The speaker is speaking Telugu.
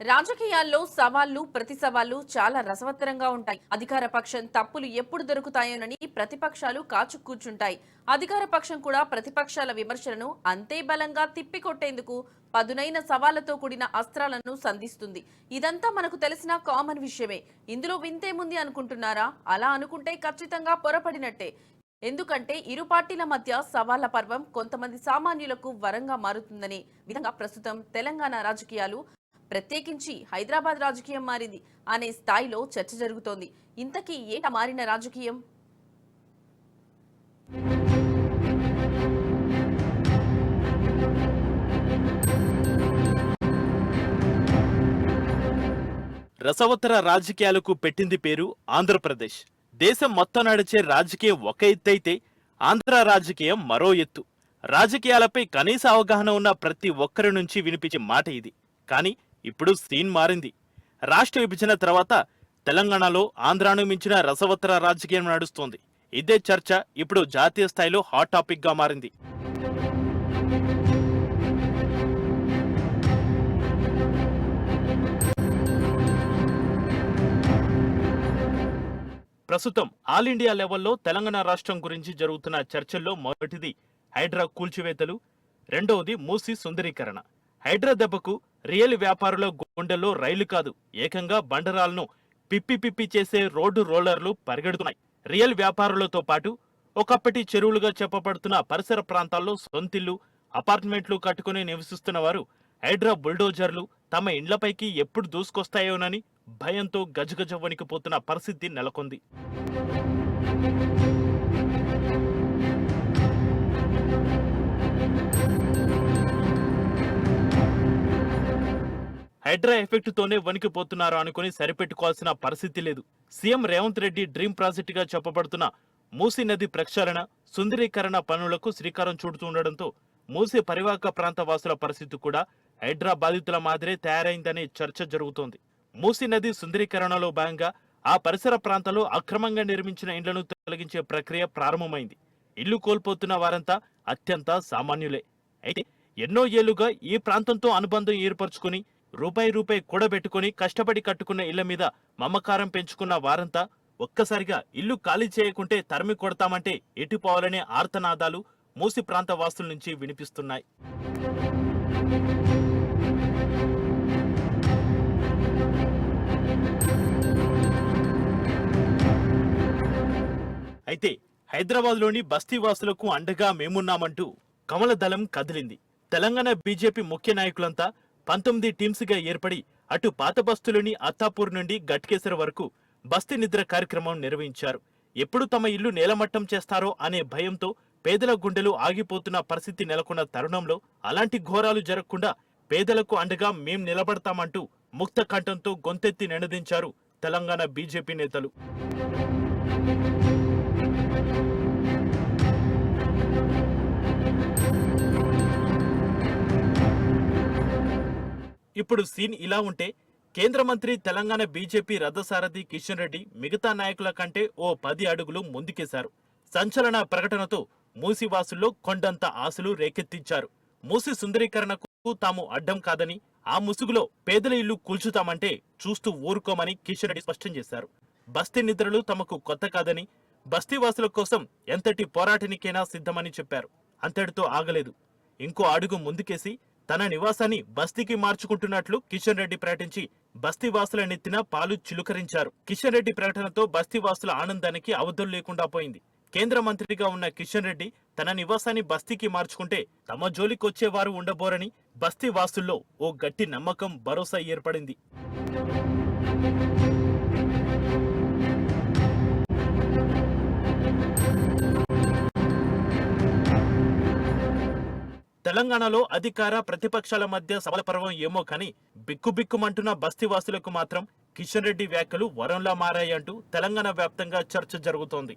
రాజకీయాల్లో సవాళ్ళు ప్రతి సవాళ్ళు చాలా రసవత్తరంగా ఉంటాయి. అధికార పక్షం తప్పులు ఎప్పుడు దొరుకుతాయోనని ప్రతిపక్షాలు కాచు కూర్చుంటాయి. అధికార పక్షం కూడా ప్రతిపక్షాల విమర్శలను అంతే బలంగా తిప్పికొట్టేందుకు పదునైన సవాళ్ళతో కూడిన అస్త్రాలను సంధిస్తుంది. ఇదంతా మనకు తెలిసిన కామన్ విషయమే. ఇందులో వింతేముంది అనుకుంటున్నారా? అలా అనుకుంటే ఖచ్చితంగా పొరపడినట్టే. ఎందుకంటే ఇరు పార్టీల మధ్య సవాళ్ళ పర్వం కొంతమంది సామాన్యులకు వరంగా మారుతుందనే విధంగా ప్రస్తుతం తెలంగాణ రాజకీయాలు ప్రత్యేకించి హైదరాబాద్ రాజకీయం మారింది అనే స్థాయిలో చర్చ జరుగుతోంది. ఇంతకీ ఏట మారిన రాజకీయం? రసవత్తర రాజకీయాలకు పెట్టింది పేరు ఆంధ్రప్రదేశ్. దేశం మొత్తం నడిచే రాజకీయం ఒక ఎత్తైతే ఆంధ్ర రాజకీయం మరో ఎత్తు. రాజకీయాలపై కనీస అవగాహన ఉన్న ప్రతి ఒక్కరి నుంచి వినిపించే మాట ఇది. కానీ ఇప్పుడు సీన్ మారింది. రాష్ట్ర విభజన తర్వాత తెలంగాణలో ఆంధ్రాను మించిన రసవత్తర రాజకీయం నడుస్తోంది. ఇదే చర్చ ఇప్పుడు జాతీయ స్థాయిలో హాట్ టాపిక్గా మారింది. ప్రస్తుతం ఆల్ ఇండియా లెవెల్లో తెలంగాణ రాష్ట్రం గురించి జరుగుతున్న చర్చల్లో మొదటిది హైడ్రా కూల్చివేతలు రెండవది మూసి సుందరీకరణ. హైడ్రా దెబ్బకు రియల్ వ్యాపారుల గుండెల్లో రైలు కాదు ఏకంగా బండరాలను పిప్పి పిప్పి చేసే రోడ్డు రోలర్లు పరిగెడుతున్నాయి. రియల్ వ్యాపారులతో పాటు ఒకప్పటి చెరువులుగా చెప్పబడుతున్న పరిసర ప్రాంతాల్లో సొంతిల్లు అపార్ట్మెంట్లు కట్టుకుని నివసిస్తున్న వారు హైడ్రా బుల్డోజర్లు తమ ఇండ్లపైకి ఎప్పుడు దూసుకొస్తాయోనని భయంతో గజగజ వణికిపోతున్న పరిస్థితి నెలకొంది. హైడ్రా ఎఫెక్ట్ తోనే వణికిపోతున్నారు అనుకుని సరిపెట్టుకోవాల్సిన పరిస్థితి లేదు. సీఎం రేవంత్ రెడ్డి డ్రీమ్ ప్రాజెక్ట్గా చెప్పబడుతున్న మూసీ నది ప్రక్షాళన సుందరీకరణ పనులకు శ్రీకారం చుడుతుండటంతో మూసీ పరివాహక ప్రాంత వాసుల పరిస్థితి కూడా హైడ్రా బాధితుల మాదిరే తయారైందనే చర్చ జరుగుతోంది. మూసీ నది సుందరీకరణలో భాగంగా ఆ పరిసర ప్రాంతాల్లో అక్రమంగా నిర్మించిన ఇండ్లను తొలగించే ప్రక్రియ ప్రారంభమైంది. ఇల్లు కోల్పోతున్న వారంతా అత్యంత సామాన్యులే. అయితే ఎన్నో ఏళ్ళుగా ఈ ప్రాంతంతో అనుబంధం ఏర్పరచుకుని రూపాయి రూపాయి కూడబెట్టుకుని కష్టపడి కట్టుకున్న ఇళ్ళ మీద మమకారం పెంచుకున్న వారంతా ఒక్కసారిగా ఇల్లు ఖాళీ చేయకుంటే తరిమి కొడతామంటే ఎటుపోవాలనే ఆర్తనాదాలు మూసి ప్రాంత వాసుల నుంచి వినిపిస్తున్నాయి. అయితే హైదరాబాద్లోని బస్తీ వాసులకు అండగా మేమున్నామంటూ కమల దళం కదిలింది. తెలంగాణ బీజేపీ ముఖ్య నాయకులంతా పంతొమ్మిది టీమ్స్గా ఏర్పడి అటు పాత బస్తులోని అత్తాపూర్ నుండి గట్కేసర వరకు బస్తీ నిద్ర కార్యక్రమం నిర్వహించారు. ఎప్పుడు తమ ఇల్లు నేలమట్టం చేస్తారో అనే భయంతో పేదల గుండెలు ఆగిపోతున్న పరిస్థితి నెలకొన్న తరుణంలో అలాంటి ఘోరాలు జరగకుండా పేదలకు అండగా మేం నిలబడతామంటూ ముక్త కంఠంతో గొంతెత్తి నినదించారు తెలంగాణ బీజేపీ నేతలు. ఇప్పుడు సీన్ ఇలా ఉంటే కేంద్ర మంత్రి తెలంగాణ బీజేపీ రథసారథి కిషన్ రెడ్డి మిగతా నాయకుల కంటే ఓ పది అడుగులు ముందుకేశారు. సంచలన ప్రకటనతో మూసివాసుల్లో కొండంత ఆశలు రేకెత్తించారు. మూసి సుందరీకరణకు తాము అడ్డం కాదని ఆ ముసుగులో పేదల ఇల్లు కూల్చుతామంటే చూస్తూ ఊరుకోమని కిషన్ రెడ్డి స్పష్టం చేశారు. బస్తీ నిద్రలు తమకు కొత్త కాదని బస్తీవాసుల కోసం ఎంతటి పోరాటానికైనా సిద్ధమని చెప్పారు. అంతటితో ఆగలేదు. ఇంకో అడుగు ముందుకేసి తన నివాసాన్ని బస్తీకి మార్చుకుంటున్నట్లు కిషన్ రెడ్డి ప్రకటించి బస్తీవాసుల నెత్తిన పాలు చిలుకరించారు. కిషన్ రెడ్డి ప్రకటనతో బస్తీవాసుల ఆనందానికి అవధులు లేకుండా పోయింది. కేంద్ర మంత్రిగా ఉన్న కిషన్ రెడ్డి తన నివాసాన్ని బస్తీకి మార్చుకుంటే తమ జోలికొచ్చేవారు ఉండబోరని బస్తీ వాసుల్లో ఓ గట్టి నమ్మకం భరోసా ఏర్పడింది. తెలంగాణలో అధికార ప్రతిపక్షాల మధ్య సభల పర్వం ఏమో కానీ బిక్కుబిక్కుమంటున్న బస్తీవాసులకు మాత్రం కిషన్ రెడ్డి వ్యాఖ్యలు వరంలా మారాయంటూ తెలంగాణ వ్యాప్తంగా చర్చ జరుగుతోంది.